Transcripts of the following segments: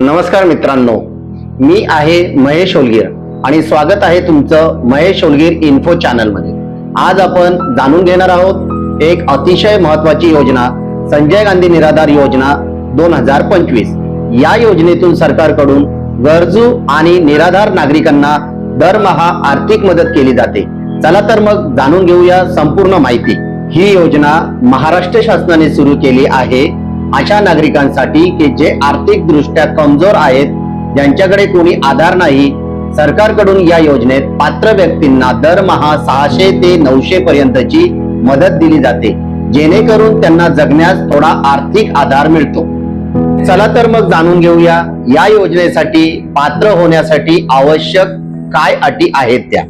नमस्कार मित्रांनो मी आहे महेश ओलगीर आणि स्वागत आहे तुमचं महेश ओलगीर इन्फो चॅनलमध्ये आज आपण जाणून घेणार आहोत एक अतिशय महत्वाची योजना संजय गांधी निराधार योजना दोन हजार पंचवीस. या योजनेतून सरकारकडून गरजू आणि निराधार नागरिकांना दरमहा आर्थिक मदत केली जाते. चला तर मग जाणून घेऊया संपूर्ण माहिती. ही योजना महाराष्ट्र शासनाने सुरू केली आहे अशा नागरिकांसाठी की जे आर्थिक दृष्ट्या कमजोर आहेत ज्यांच्याकडे कोणी आधार नाही सरकारकडून या योजनेत पात्र व्यक्तींना दरमहा सहाशे ते नऊशे पर्यंतची मदत दिली जाते जेणेकरून त्यांना जगण्यास थोडा आर्थिक आधार मिळतो. चला तर मग जाणून घेऊया या योजनेसाठी पात्र होण्यासाठी आवश्यक काय अटी आहेत त्या.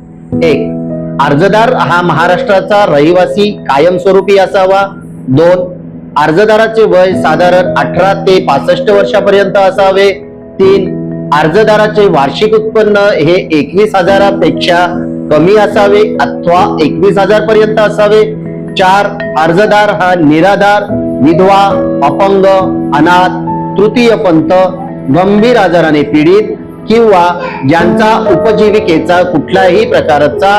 एक अर्जदार हा महाराष्ट्राचा रहिवासी कायमस्वरूपी असावा. दोन अर्जदाराचे वय साधारण अठरा ते पासष्ट वर्षापर्यंत असावे. तीन अर्जदाराचे वार्षिक उत्पन्न हे एकवीस हजारापेक्षा कमी असावे अथवा एकवीस हजार पर्यंत असावे. चार अर्जदार हा निराधार विधवा अपंग अनाथ तृतीय पंथ गंभीर आजाराने पीडित किंवा ज्यांचा उपजीविकेचा कुठल्याही प्रकारचा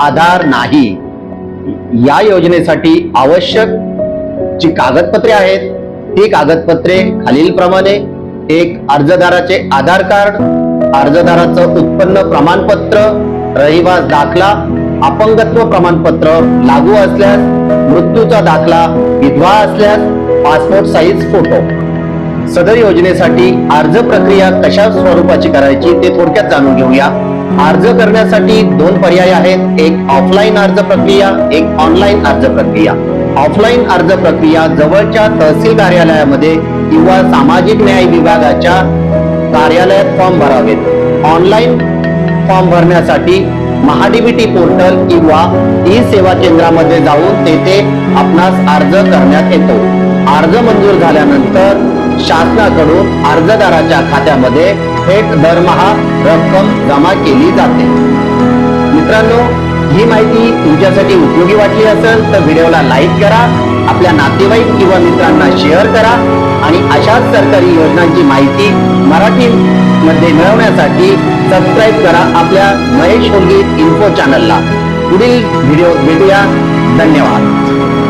आधार नाही. या योजनेसाठी आवश्यक जी कागदपत्रे आहेत ती कागदपत्रे खालील प्रमाणे एक अर्जदाराचे आधार कार्ड अर्जदाराचं उत्पन्न प्रमाणपत्र रहिवास दाखला अपंगत्व प्रमाणपत्र लागू असल्यास मृत्यूचा दाखला विधवा असल्यास पासपोर्ट साईज फोटो सदर योजनेसाठी अर्ज प्रक्रिया कशा स्वरूपाची करायची ते थोडक्यात जाणून घेऊया. अर्ज करण्यासाठी दोन पर्याय आहेत एक ऑफलाईन अर्ज प्रक्रिया एक ऑनलाईन अर्ज प्रक्रिया. ऑफलाईन अर्ज प्रक्रिया जवळच्या तहसील कार्यालयामध्ये किंवा सामाजिक न्याय विभागाच्या कार्यालयात फॉर्म भरावेत. ऑनलाईन फॉर्म भरण्यासाठी महाडीबीटी पोर्टल किंवा ई सेवा केंद्रामध्ये जाऊन तेथे आपणास अर्ज करण्यात येतो. अर्ज मंजूर झाल्यानंतर शासनाकडून अर्जदाराच्या खात्यामध्ये थेट दरमहा रक्कम जमा केली जाते. मित्रांनो ही माहिती तुमच्यासाठी उपयोगी वाटली असेल तर व्हिडिओला लाईक करा आपल्या नातेवाईक किंवा मित्रांना शेअर करा आणि अशाच सरकारी योजनांची माहिती मराठी मध्ये मिळवण्यासाठी सबस्क्राईब करा आपल्या महेश होलगी इन्फो चॅनलला पुढील व्हिडिओ भेटूया. धन्यवाद.